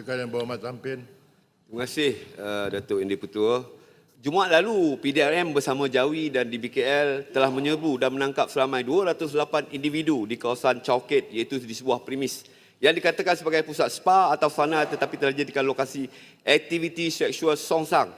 Silakan Yang Berhormat Tampin. Terima kasih uh, Datuk Indi Ketua. Jumaat lalu PDRM bersama Jawi dan DBKL telah menyerbu dan menangkap seramai 208 individu di kawasan Chowkit iaitu di sebuah premis yang dikatakan sebagai pusat spa atau sauna tetapi telah dijadikan lokasi aktiviti seksual songsang.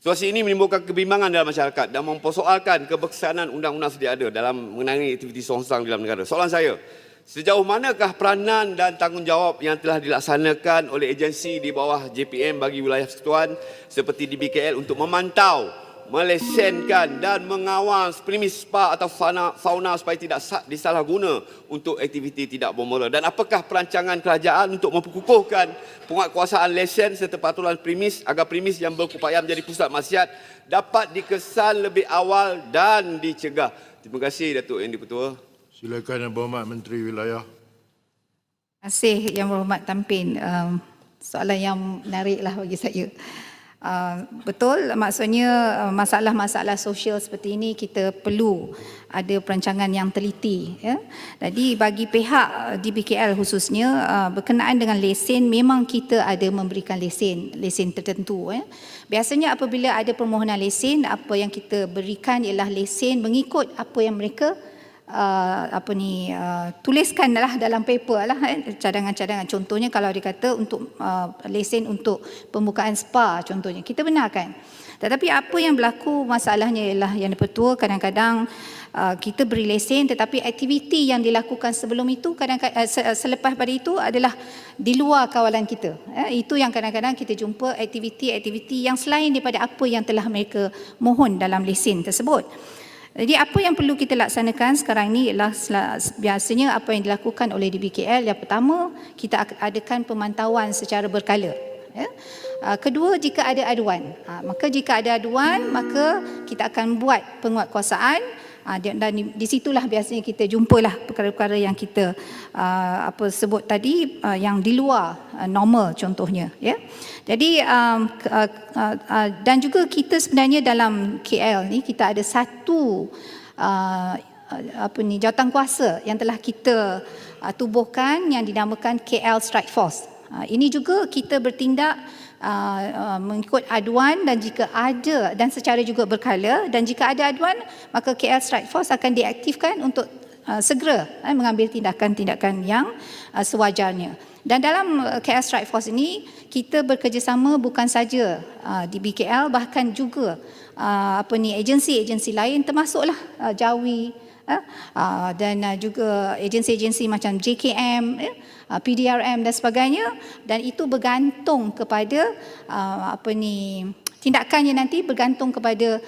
Situasi ini menimbulkan kebimbangan dalam masyarakat dan mempersoalkan keberkesanan undang-undang sedia ada dalam mengenai aktiviti songsang dalam negara. Soalan saya, sejauh manakah peranan dan tanggungjawab yang telah dilaksanakan oleh agensi di bawah JPM bagi wilayah persekutuan seperti di BKL untuk memantau, melesenkan dan mengawal premis spa atau fauna, fauna supaya tidak sa- disalahguna untuk aktiviti tidak bermula dan apakah perancangan kerajaan untuk memperkukuhkan penguatkuasaan lesen serta peraturan premis agar premis yang berupaya menjadi pusat maksiat dapat dikesan lebih awal dan dicegah. Terima kasih Datuk Yang Di-Pertua. Silakan Yang Berhormat Menteri Wilayah. Terima kasih Yang Berhormat Tampin. Um, soalan yang menarik lah bagi saya. Uh, betul, maksudnya uh, masalah-masalah sosial seperti ini kita perlu ada perancangan yang teliti. Ya? Jadi bagi pihak uh, DBKL khususnya uh, berkenaan dengan lesen, memang kita ada memberikan lesen, lesen tertentu. Ya? Biasanya apabila ada permohonan lesen, apa yang kita berikan ialah lesen mengikut apa yang mereka uh, apa ni uh, tuliskanlah dalam paper lah eh, cadangan-cadangan. Contohnya kalau dia kata untuk uh, lesen untuk pembukaan spa contohnya. Kita benarkan. Tetapi apa yang berlaku masalahnya ialah yang dipertua kadang-kadang uh, kita beri lesen tetapi aktiviti yang dilakukan sebelum itu kadang-kadang uh, se- selepas pada itu adalah di luar kawalan kita. Eh, itu yang kadang-kadang kita jumpa aktiviti-aktiviti yang selain daripada apa yang telah mereka mohon dalam lesen tersebut jadi apa yang perlu kita laksanakan sekarang ini ialah biasanya apa yang dilakukan oleh DBKL yang pertama kita ak- adakan pemantauan secara berkala ya. Ah, Kedua jika ada aduan Ah, maka jika ada aduan maka kita akan buat penguatkuasaan Ah, dan di, di situlah biasanya kita jumpalah perkara-perkara yang kita uh, apa sebut tadi uh, yang di luar uh, normal contohnya ya. Jadi um, uh, uh, uh, dan juga kita sebenarnya dalam KL ni kita ada satu uh, apa ni jawatan kuasa yang telah kita uh, tubuhkan yang dinamakan KL Strike Force. Uh, ini juga kita bertindak uh, uh, mengikut aduan dan jika ada dan secara juga berkala dan jika ada aduan maka KL Strike Force akan diaktifkan untuk segera uh, mengambil tindakan-tindakan yang sewajarnya. Dan dalam KL Strike Force ini kita bekerjasama bukan saja di BKL bahkan juga apa ni agensi-agensi lain termasuklah uh, Jawi uh, uh, dan uh, juga agensi-agensi macam JKM uh, uh, PDRM dan sebagainya dan itu bergantung kepada apa ni tindakannya nanti bergantung kepada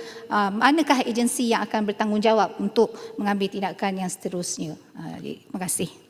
manakah agensi yang akan bertanggungjawab untuk mengambil tindakan yang seterusnya. Terima kasih.